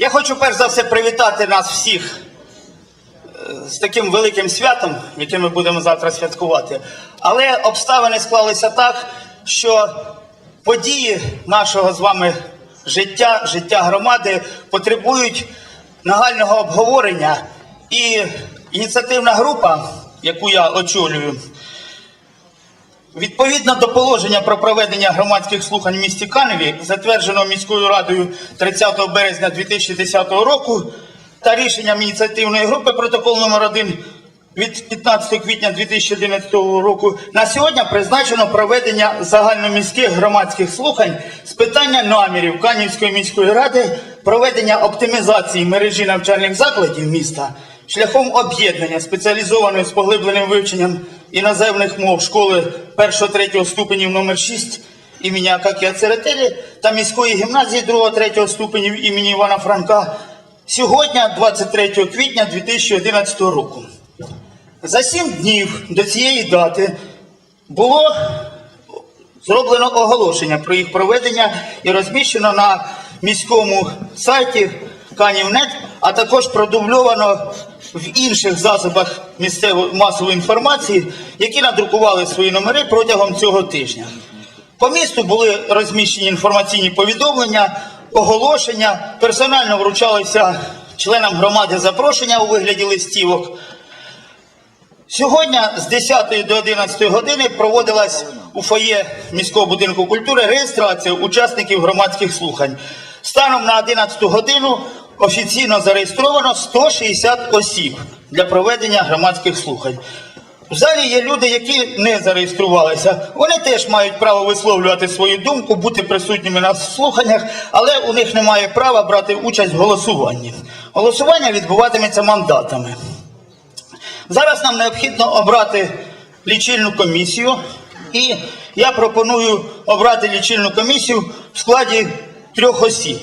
Я хочу перш за все привітати нас всіх е, з таким великим святом, яке ми будемо завтра святкувати. Але обставини склалися так, що події нашого з вами життя, життя громади потребують нагального обговорення. І ініціативна група, яку я очолюю, Відповідно до положення про проведення громадських слухань в місті Каневі, затвердженого міською радою 30 березня 2010 року, та рішенням ініціативної групи протокол номер 1 від 15 квітня 2011 року, на сьогодні призначено проведення загальноміських громадських слухань з питання намірів Канівської міської ради, проведення оптимізації мережі навчальних закладів міста шляхом об'єднання спеціалізованої з поглибленим вивченням іноземних мов школи 1-3 ступенів номер 6 імені Акакія Церетелі та міської гімназії 2-3 ступенів імені Івана Франка сьогодні, 23 квітня 2011 року. За сім днів до цієї дати було зроблено оголошення про їх проведення і розміщено на міському сайті Канівнет, а також продубльовано в інших засобах місцевої масової інформації, які надрукували свої номери протягом цього тижня. По місту були розміщені інформаційні повідомлення, оголошення, персонально вручалися членам громади запрошення у вигляді листівок. Сьогодні з 10 до 11 години проводилась у фоє міського будинку культури реєстрація учасників громадських слухань. Станом на 11 годину офіційно зареєстровано 160 осіб для проведення громадських слухань. В залі є люди, які не зареєструвалися. Вони теж мають право висловлювати свою думку, бути присутніми на слуханнях, але у них немає права брати участь в голосуванні. Голосування відбуватиметься мандатами. Зараз нам необхідно обрати лічильну комісію, і я пропоную обрати лічильну комісію в складі трьох осіб.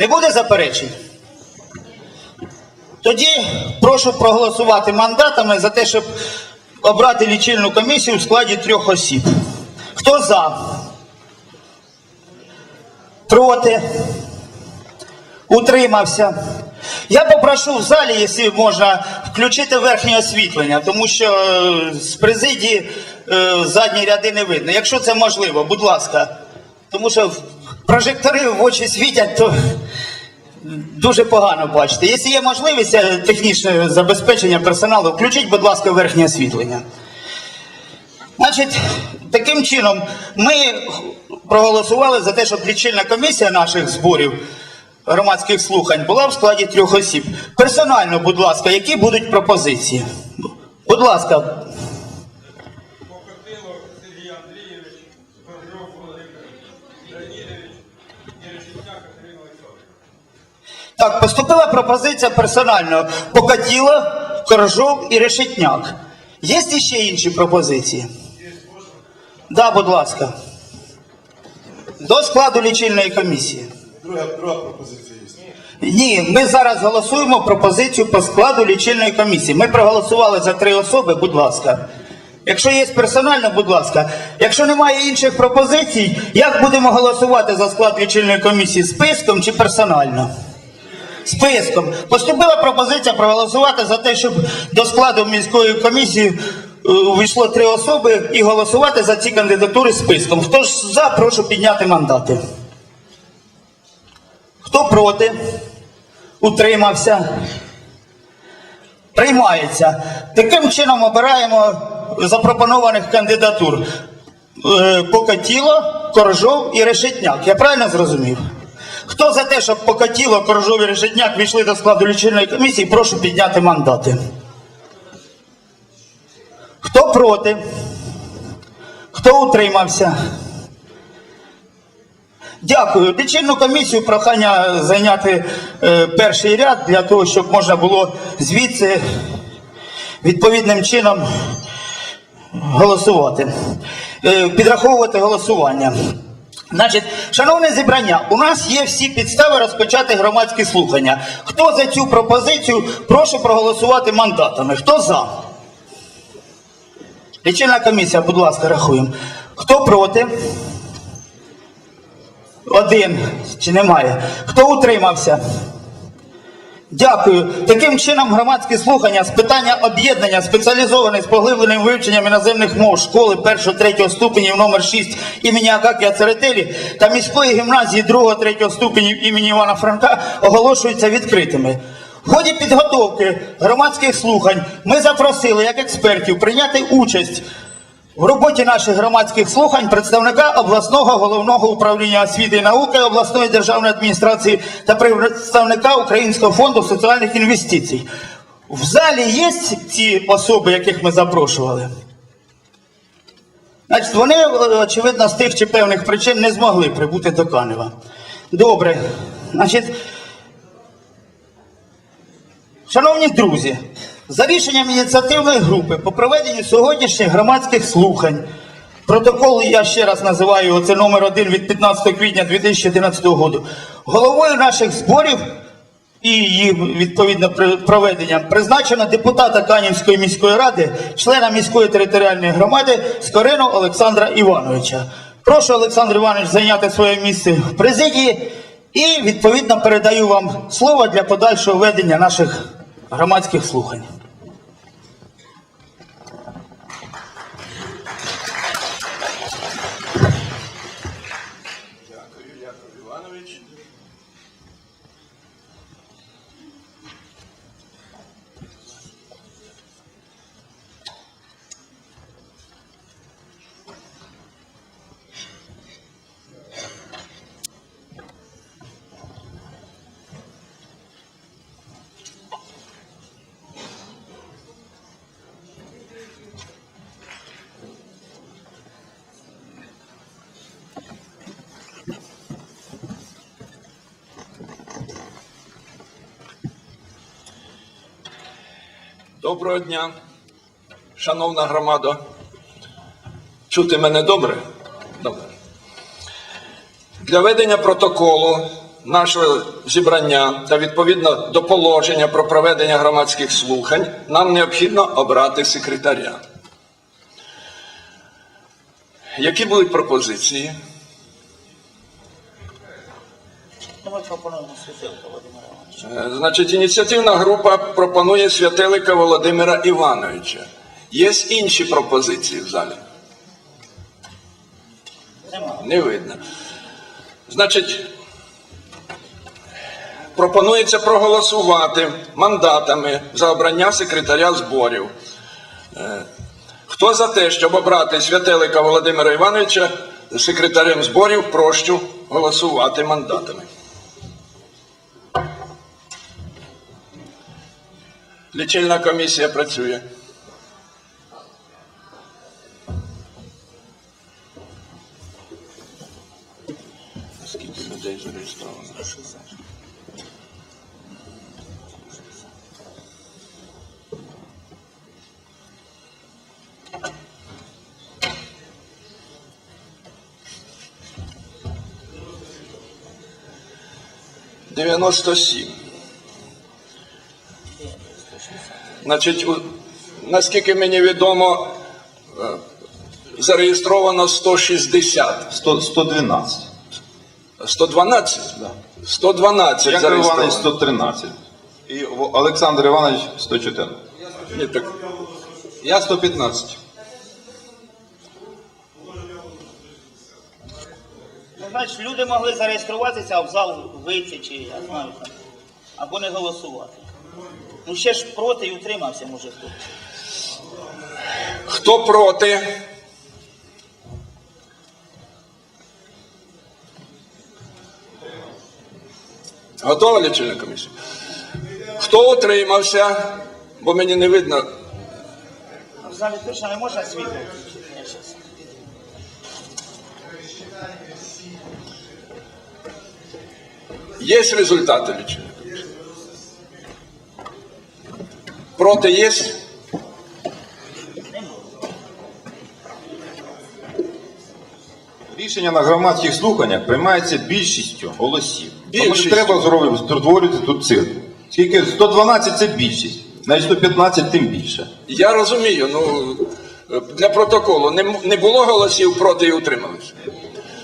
Не буде заперечень? Тоді прошу проголосувати мандатами за те, щоб обрати лічильну комісію в складі трьох осіб. Хто за? Проти? Утримався. Я попрошу в залі, якщо можна, включити верхнє освітлення, тому що е, з президії е, задні ряди не видно. Якщо це можливо, будь ласка. Тому що прожектори в очі світять, то дуже погано бачите. Якщо є можливість е, технічне забезпечення персоналу, включіть, будь ласка, верхнє освітлення. Значить, таким чином, ми проголосували за те, щоб лічильна комісія наших зборів громадських слухань була в складі трьох осіб. Персонально, будь ласка, які будуть пропозиції? Будь ласка, так, поступила пропозиція персонально Покатіло, Коржов і Решетняк. Є ще інші пропозиції? Да, будь ласка. До складу лічильної комісії. Друга, друга пропозиція є. Ні, ми зараз голосуємо пропозицію по складу лічильної комісії. Ми проголосували за три особи, будь ласка. Якщо є персонально, будь ласка. Якщо немає інших пропозицій, як будемо голосувати за склад лічильної комісії? Списком чи персонально? Списком. Поступила пропозиція проголосувати за те, щоб до складу міської комісії е, увійшло три особи і голосувати за ці кандидатури списком. Хто ж за, прошу підняти мандати. Хто проти? Утримався? Приймається. Таким чином обираємо запропонованих кандидатур. Е, Покатіло, Коржов і Решетняк. Я правильно зрозумів? Хто за те, щоб Покатіло, Коржов і Решетняк війшли до складу лічильної комісії, прошу підняти мандати. Хто проти? Хто утримався? Дякую. Лічильну комісію прохання зайняти е, перший ряд для того, щоб можна було звідси відповідним чином голосувати, е, підраховувати голосування. Значить, шановне зібрання, у нас є всі підстави розпочати громадські слухання. Хто за цю пропозицію, прошу проголосувати мандатами. Хто за? Лічильна комісія, будь ласка, рахуємо. Хто проти? Один. Чи немає? Хто утримався? Дякую. Таким чином, громадські слухання з питання об'єднання спеціалізованих з поглибленим вивченням іноземних мов школи 1-3 ступенів номер 6 імені Акакія Церетелі та міської гімназії 2-3 ступенів імені Івана Франка оголошуються відкритими. В ході підготовки громадських слухань ми запросили як експертів прийняти участь в роботі наших громадських слухань представника обласного головного управління освіти і науки обласної державної адміністрації та представника Українського фонду соціальних інвестицій. В залі є ці особи, яких ми запрошували? Значить, вони, е, очевидно, з тих чи певних причин не змогли прибути до Канева. Добре. Значить, Шановні друзі, за рішенням ініціативної групи по проведенню сьогоднішніх громадських слухань, протокол, я ще раз називаю його, це номер один від 15 квітня 2011 року, головою наших зборів і її відповідно при- проведенням призначено депутата Канівської міської ради, члена міської територіальної громади Скорину Олександра Івановича. Прошу Олександр Іванович зайняти своє місце в президії і відповідно передаю вам слово для подальшого ведення наших громадських слухань. Доброго дня, шановна громада. Чути мене добре? Добре. Для ведення протоколу нашого зібрання та відповідно до положення про проведення громадських слухань нам необхідно обрати секретаря. Які будуть пропозиції? Ми пропонуємо Святилка Володимира Значить, ініціативна група пропонує Святелика Володимира Івановича. Є інші пропозиції в залі? Не видно. Значить, пропонується проголосувати мандатами за обрання секретаря зборів. Е, Хто за те, щоб обрати Святелика Володимира Івановича секретарем зборів, прошу голосувати мандатами. Лічильна комісія працює. Скільки людей зареєстровано? Дев'яносто сім. Значить, наскільки мені відомо, е, зареєстровано 160. 100, 112. 112? Да. 112 Яков Іванович зареєстровано. 113. І Олександр Іванович 114. Ні, так, Я 115. Ну, значить, люди могли зареєструватися, а в зал вийти, чи я знаю або не голосувати. Ну ще ж проти і утримався, може хто. хто проти? Готова лічильна комісія? Хто утримався? Бо мені не видно. В залі точно не можна світло. Є результати лічильної комісії? Проти є? Рішення на громадських слуханнях приймається більшістю голосів. Тому Більшістю. треба створювати тут цирк. Скільки 112 це більшість, навіть 115 тим більше. Я розумію, ну для протоколу не, не було голосів проти і утрималися.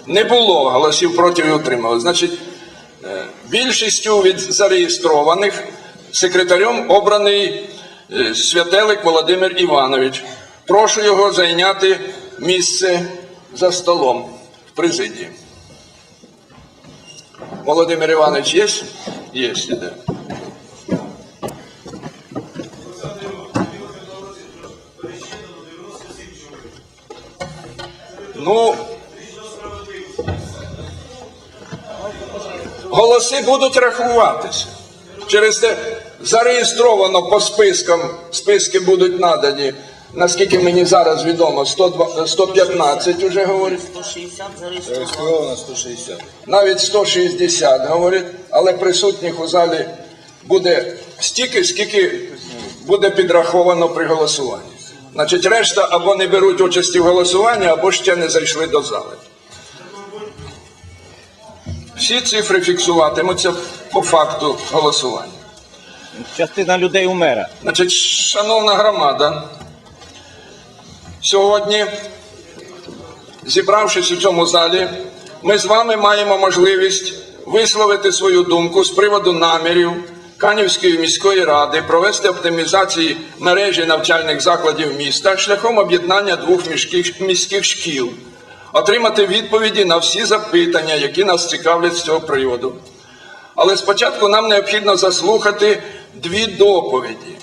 Не було голосів проти і утримали. Значить, е, більшістю від зареєстрованих секретарем обраний Святелик Володимир Іванович. Прошу його зайняти місце за столом в президії. Володимир Іванович є? Є, іде. Ну, голоси будуть рахуватися. Через те зареєстровано по спискам, списки будуть надані, наскільки мені зараз відомо, 102 115 вже говорить. 160 зареєстровано. Зареєстровано 160. навіть 160 говорить, але присутніх у залі буде стільки, скільки буде підраховано при голосуванні. Значить, решта або не беруть участі в голосуванні, або ще не зайшли до зали. Всі цифри фіксуватимуться по факту голосування. Частина людей умера. Значить, шановна громада, сьогодні, зібравшись у цьому залі, ми з вами маємо можливість висловити свою думку з приводу намірів Канівської міської ради провести оптимізації мережі навчальних закладів міста шляхом об'єднання двох міських, міських шкіл, отримати відповіді на всі запитання, які нас цікавлять з цього приводу. Але спочатку нам необхідно заслухати дві доповіді